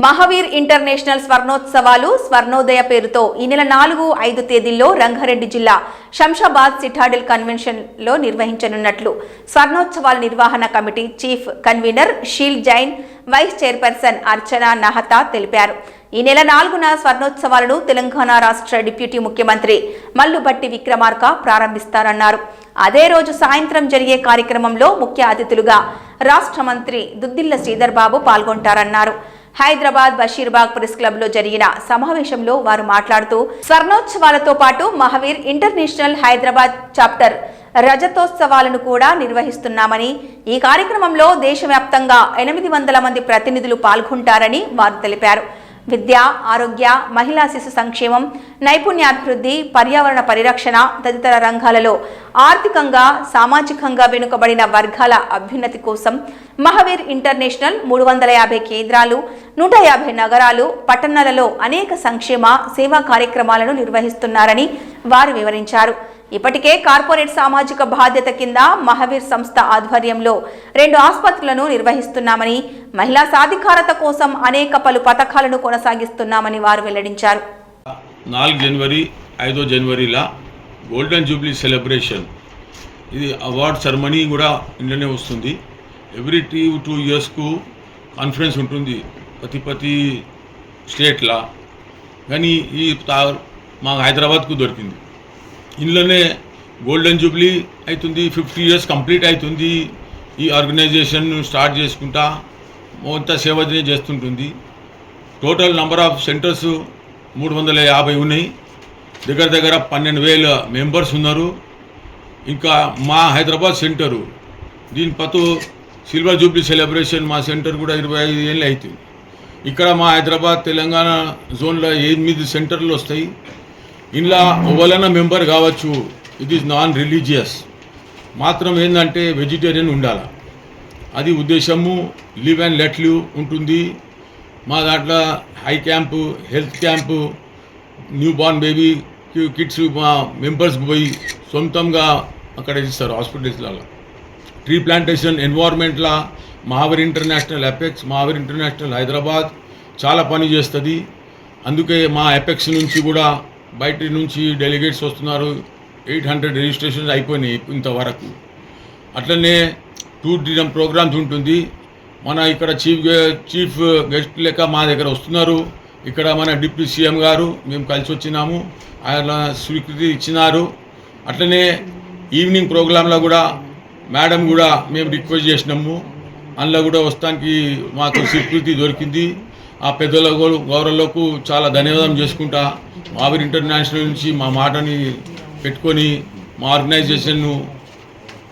Mahavir international స్వర్ణోత్సవాలు స్వర్ణోదయ పేరుతో ఈ నెల నాలుగు ఐదు తేదీల్లో రంగారెడ్డి జిల్లా శంషాబాద్ సిటాడిల్ కన్వెన్షన్లో నిర్వహించనున్నట్లు స్వర్ణోత్సవాల నిర్వహణ committee chief convener Sheel Jain vice chairperson Archana Nahata తెలిపారు. ఈ నెల నాలుగున స్వర్ణోత్సవాలను తెలంగాణ రాష్ట్ర డిప్యూటీ ముఖ్యమంత్రి మల్లుబట్టి విక్రమార్క ప్రారంభిస్తారన్నారు. అదే రోజు సాయంత్రం జరిగే కార్యక్రమంలో ముఖ్య అతిథులుగా రాష్ట్ర మంత్రి దుద్దిల్ల శ్రీధర్ బాబు పాల్గొంటారన్నారు. హైదరాబాద్ బషీర్బాగ్ ప్రెస్ క్లబ్లో జరిగిన సమావేశంలో వారు మాట్లాడుతూ స్వర్ణోత్సవాలతో పాటు మహావీర్ ఇంటర్నేషనల్ హైదరాబాద్ చాప్టర్ రజతోత్సవాలను కూడా నిర్వహిస్తున్నామని ఈ కార్యక్రమంలో దేశవ్యాప్తంగా ఎనిమిది వందల మంది ప్రతినిధులు పాల్గొంటారని వారు తెలిపారు. విద్య ఆరోగ్య మహిళా శిశు సంక్షేమం నైపుణ్యాభివృద్ధి పర్యావరణ పరిరక్షణ తదితర రంగాలలో ఆర్థికంగా సామాజికంగా వెనుకబడిన వర్గాల అభ్యున్నతి కోసం మహావీర్ ఇంటర్నేషనల్ మూడు వందల యాభై కేంద్రాలు నూట యాభై నగరాలు పట్టణాలలో అనేక సంక్షేమ సేవా కార్యక్రమాలను నిర్వహిస్తున్నారని వారు వివరించారు. ఇప్పటికే కార్పొరేట్ సామాజిక బాధ్యత కింద మహావీర్ సంస్థ ఆధ్వర్యంలో రెండు ఆసుపత్రులను నిర్వహిస్తున్నామని మహిళా సాధికారత కోసం అనేక పలు పథకాలను కొనసాగిస్తున్నామని వారు వెల్లడించారు. నాలుగు జనవరి ఐదో జనవరిలా గోల్డెన్ జూబ్లీ సెలబ్రేషన్. ఇది అవార్డ్ సెరమనీ కూడా ఇంట్లోనే వస్తుంది. ఎవ్రీ టూ టూ ఇయర్స్కు కాన్ఫరెన్స్ ఉంటుంది ప్రతి ప్రతి స్టేట్లా. కానీ ఈ తా- మా హైదరాబాద్కు దొరికింది. ఇందులోనే గోల్డెన్ జూబ్లీ అవుతుంది ఫిఫ్టీ ఇయర్స్ కంప్లీట్ అవుతుంది ఈ ఆర్గనైజేషన్ స్టార్ట్ చేసుకుంటా మొత్తం సేవ చేస్తుంటుంది. టోటల్ నంబర్ ఆఫ్ సెంటర్స్ మూడు వందల యాభై ఉన్నాయి. దగ్గర దగ్గర పన్నెండు వేల మెంబర్స్ ఉన్నారు. ఇంకా మా హైదరాబాద్ సెంటరు దీని పతు సిల్వర్ జూబ్లీ సెలబ్రేషన్ మా సెంటర్ కూడా ఇరవై ఐదు ఏళ్ళు అవుతుంది ఇక్కడ మా హైదరాబాద్ తెలంగాణ జోన్లో ఎనిమిది సెంటర్లు వస్తాయి. ఇంట్లో ఎవరైనా మెంబర్ కావచ్చు. ఇది నాన్ రిలీజియస్ మాత్రం ఏంటంటే వెజిటేరియన్ ఉండాలి. అది ఉద్దేశము. లివ్ అండ్ లెట్ లివ్ ఉంటుంది. మా దాంట్లో high camp health camp new born baby kids మా మెంబర్స్ పోయి సొంతంగా అక్కడ ఇస్తారు హాస్పిటల్స్లలో tree plantation ఎన్వైర్న్మెంట్లా Mahavir international apex Mahavir international Hyderabad చాలా పని చేస్తుంది. అందుకే మా ఎపెక్స్ నుంచి కూడా బయట నుంచి డెలిగేట్స్ వస్తున్నారు. ఎయిట్ హండ్రెడ్ రిజిస్ట్రేషన్స్ అయిపోయినాయి ఇంతవరకు. అట్లనే టూ డిజం ప్రోగ్రామ్స్ ఉంటుంది. మన ఇక్కడ చీఫ్ చీఫ్ గెస్ట్ లెక్క మా దగ్గర వస్తున్నారు. ఇక్కడ మన డిప్యూటీ సీఎం గారు మేము కలిసి వచ్చినాము. ఆయన స్వీకృతి ఇచ్చినారు. అట్లనే ఈవినింగ్ ప్రోగ్రాంలో కూడా మేడం కూడా మేము రిక్వెస్ట్ చేసినాము. అందులో కూడా వస్తానికి మాకు స్వీకృతి దొరికింది. ఆ పెద్దల గౌరవలకు గౌరవులకు చాలా ధన్యవాదం చేసుకుంటా. మావిర్ ఇంటర్నేషనల్ నుంచి మా మాటని పెట్టుకొని మా ఆర్గనైజేషన్ను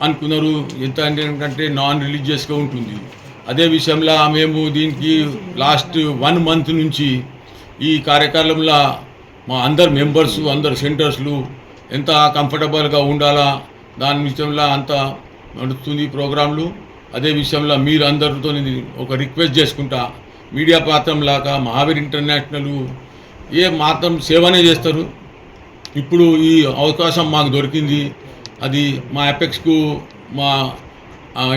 అనుకున్నారు. ఎంత అంటే నాన్ రిలీజియస్గా ఉంటుంది. అదే విషయంలో మేము దీనికి లాస్ట్ వన్ మంత్ నుంచి ఈ కార్యక్రమంలో మా అందరు మెంబర్స్ అందరు సెంటర్స్లు ఎంత కంఫర్టబుల్గా ఉండాలా దాని విషయంలో అంత నడుస్తుంది ప్రోగ్రాంలు. అదే విషయంలో మీరు అందరితో ఒక రిక్వెస్ట్ చేసుకుంటా. మీడియా పాత్రం లాక మహావీర్ ఇంటర్నేషనల్ ఏ మాత్రం సేవనే చేస్తారు. ఇప్పుడు ఈ అవకాశం మాకు దొరికింది. అది మా ఎపెక్స్కు మా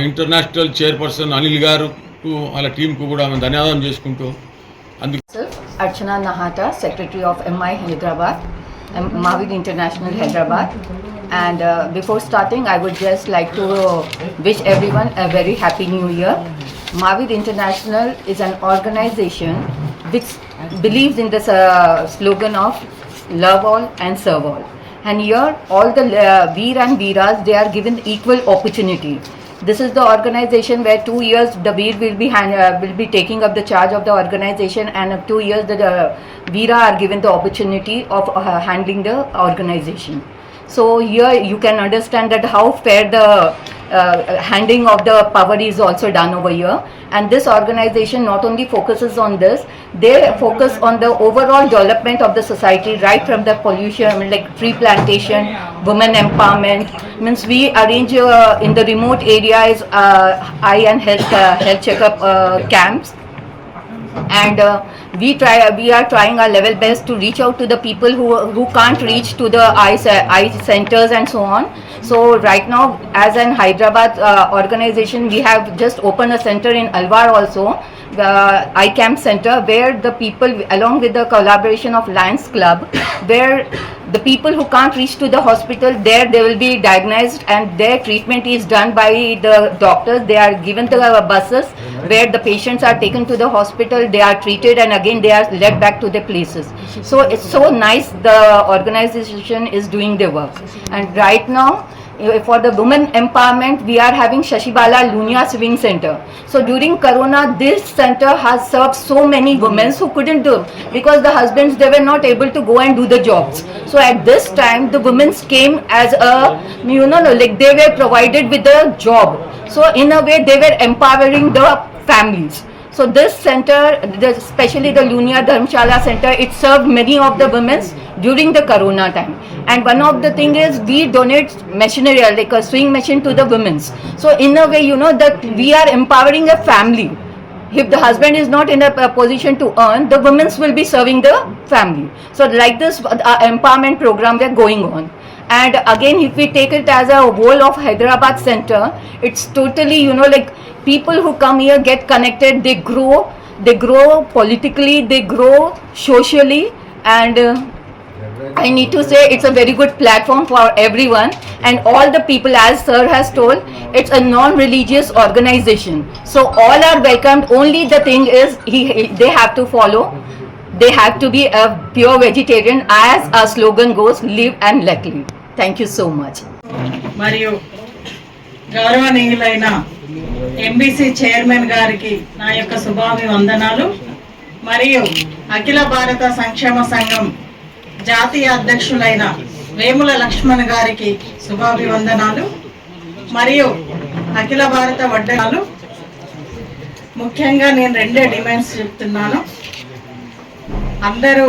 ఇంటర్నేషనల్ చైర్పర్సన్ అనిల్ గారుకు వాళ్ళ టీంకు కూడా మేము ధన్యవాదం చేసుకుంటూ అందుకు Archana Nahata secretary of MI Hyderabad Mahavir international Hyderabad. And before starting I would just like to wish everyone very happy new year Mavid International is an organization which believes in this uh, slogan of love all and serve all. And here, all the uh, Veer and Veeras, they are given equal opportunity. This is the organization where two years the Veer will be uh, will be taking up the charge of the organization, and two years the uh, Veera are given the opportunity of uh, handling the organization. So here you can understand that how fair the uh, handing of the power is also done over here. And this organization not only focuses on this, they focus on the overall development of the society, right from the pollution, like tree plantation, women empowerment. Means we arrange uh, in the remote areas uh, eye and health uh, health checkup uh, camps and uh, we try we are trying our level best to reach out to the people who who can't reach to the eye, eye centers and so on. So right now as an hyderabad uh, organization we have just opened a center in alwar also the iCamp center where the people along with the collaboration of Lions Club where the people who can't reach to the hospital there they will be diagnosed and their treatment is done by the doctors. They are given the uh, buses where the patients are taken to the hospital they are treated and again they are led back to their places. So it's so nice the organization is doing their work. And right now uh, for the women empowerment we are having shashibala lunia swing center. So during corona this center has served so many women who couldn't do because the husbands they were not able to go and do the jobs. So at this time the women came as a you know like they were provided with a job. So in a way they were empowering the families so this center, especially the Lunia Dharmshala center, it served many of the women during the corona time. And one of the thing is we donate machinery like a swing machine to the women's. So in a way, you know that we are empowering a family. If the husband is not in a, position to earn, the women's will be serving the family. So like this uh, empowerment program we are going on. And again, if we take it as a whole of Hyderabad center, it's totally, you know, like people who come here get connected, they grow, they grow politically, they grow socially, and uh, I need to say it's a very good platform for everyone and all the people, as Sir has told, it's a non-religious organization. So all are welcomed. Only the thing is, he, he- they have to follow. They have to be a pure vegetarian, as our slogan goes, live and let live. Thank you so much మరియు గౌరవనీయులైన MBC chairman గారికి నా యొక్క శుభాభివందనాలు. మరియు అఖిల భారత సంక్షేమ సంఘం జాతీయ అధ్యక్షులైన వేముల లక్ష్మణ్ గారికి శుభాభివందనాలు. మరియు అఖిల భారత వడ్డనాలు. ముఖ్యంగా నేను రెండే డిమాండ్స్ చెప్తున్నాను. అందరూ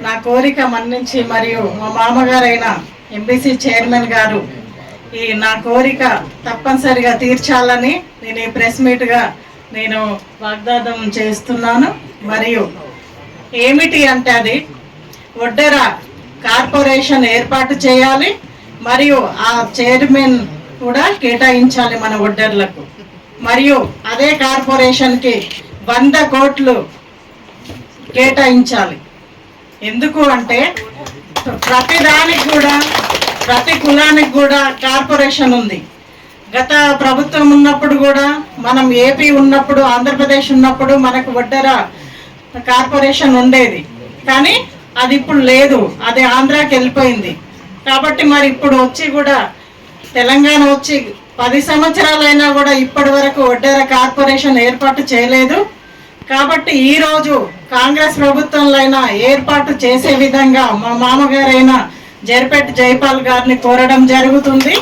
నా కోరిక మన్నించి మరియు మా మామగారైన ఎంబీసీ చైర్మన్ గారు ఈ నా కోరిక తప్పనిసరిగా తీర్చాలని నేను ఈ ప్రెస్ మీట్గా నేను వాగ్దానం చేస్తున్నాను. మరియు ఏమిటి అంటే అది ఒడ్డెర కార్పొరేషన్ ఏర్పాటు చేయాలి మరియు ఆ చైర్మన్ కూడా కేటాయించాలి మన ఒడ్డర్లకు మరియు అదే కార్పొరేషన్కి వంద కోట్లు కేటాయించాలి. ఎందుకు అంటే ప్రతి దానికి కూడా ప్రతి కులానికి కూడా కార్పొరేషన్ ఉంది. గత ప్రభుత్వం ఉన్నప్పుడు కూడా మనం ఏపీ ఉన్నప్పుడు ఆంధ్రప్రదేశ్ ఉన్నప్పుడు మనకు వడ్డర కార్పొరేషన్ ఉండేది. కానీ అది ఇప్పుడు లేదు. అది ఆంధ్రాకి వెళ్ళిపోయింది. కాబట్టి మరి ఇప్పుడు వచ్చి కూడా తెలంగాణ వచ్చి పది సంవత్సరాలైనా కూడా ఇప్పటి వరకు వడ్డెర కార్పొరేషన్ ఏర్పాటు చేయలేదు. కాబట్టి ఈరోజు కాంగ్రెస్ ప్రభుత్వంలో అయినా ఏర్పాటు చేసే విధంగా మా మామగారైన జరిపెట్టి జైపాల్ గారిని కోరడం జరుగుతుంది.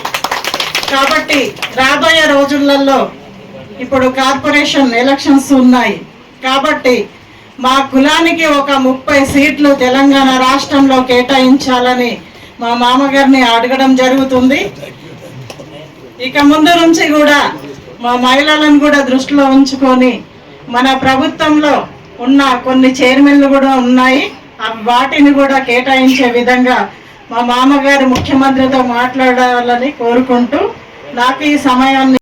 కాబట్టి రాబోయే రోజులలో ఇప్పుడు కార్పొరేషన్ ఎలక్షన్స్ ఉన్నాయి. కాబట్టి మా కులానికి ఒక ముప్పై సీట్లు తెలంగాణ రాష్ట్రంలో కేటాయించాలని మా మామగారిని అడగడం జరుగుతుంది. ఇక ముందు నుంచి కూడా మా మహిళలను కూడా దృష్టిలో ఉంచుకొని మన ప్రభుత్వంలో ఉన్న కొన్ని చైర్మన్లు కూడా ఉన్నాయి. వాటిని కూడా కేటాయించే విధంగా మా మామగారు ముఖ్యమంత్రితో మాట్లాడాలని కోరుకుంటూ నాకు ఈ సమయాన్ని